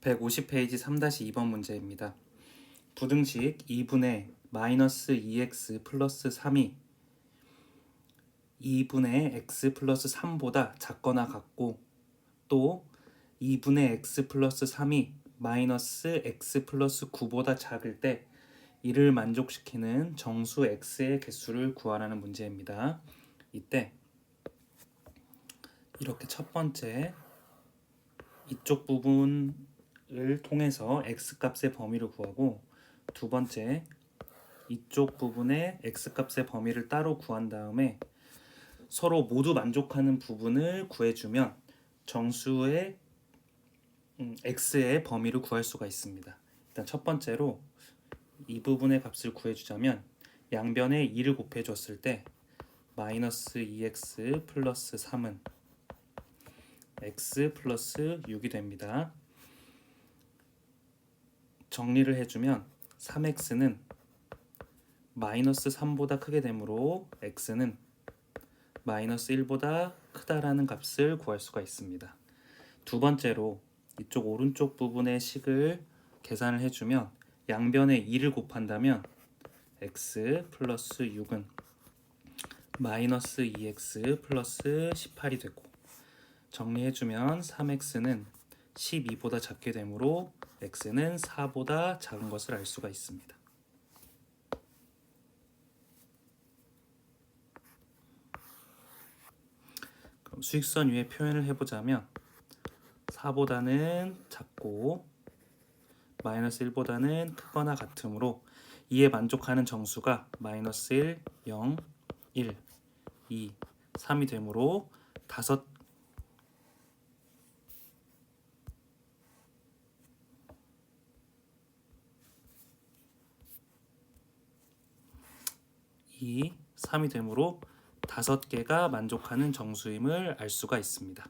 150페이지 3-2번 문제입니다. 부등식 2분의 마이너스 2x 플러스 3이 2분의 x 플러스 3보다 작거나 같고 또 2분의 x 플러스 3이 마이너스 x 플러스 9보다 작을 때 이를 만족시키는 정수 x의 개수를 구하라는 문제입니다. 이때 이렇게 첫 번째 이쪽 부분 을 통해서 x 값의 범위를 구하고 두 번째 이쪽 부분의 x 값의 범위를 따로 구한 다음에 서로 모두 만족하는 부분을 구해주면 정수의 음, x의 범위를 구할 수가 있습니다. 일단 첫 번째로 이 부분의 값을 구해주자면 양변에 2를 곱해줬을 때 마이너스 2x 플러스 3은 x 플러스 6이 됩니다. 정리를 해주면 3x는 마이너스 3보다 크게 되므로 x는 마이너스 1보다 크다라는 값을 구할 수가 있습니다. 두 번째로 이쪽 오른쪽 부분의 식을 계산을 해주면 양변에 2를 곱한다면 x 플러스 6은 마이너스 2x 플러스 18이 되고 정리해주면 3x는 12보다 작게 되므로 x는 4보다 작은 것을 알 수가 있습니다. 그럼 수익선 위에 표현을 해보자면 4보다는 작고 마이너스 1보다는 크거나 같으므로 이에 만족하는 정수가 마이너스 1, 0, 1, 2, 3이 되므로 다섯 이 3이 되므로 다섯 개가 만족하는 정수임을 알 수가 있습니다.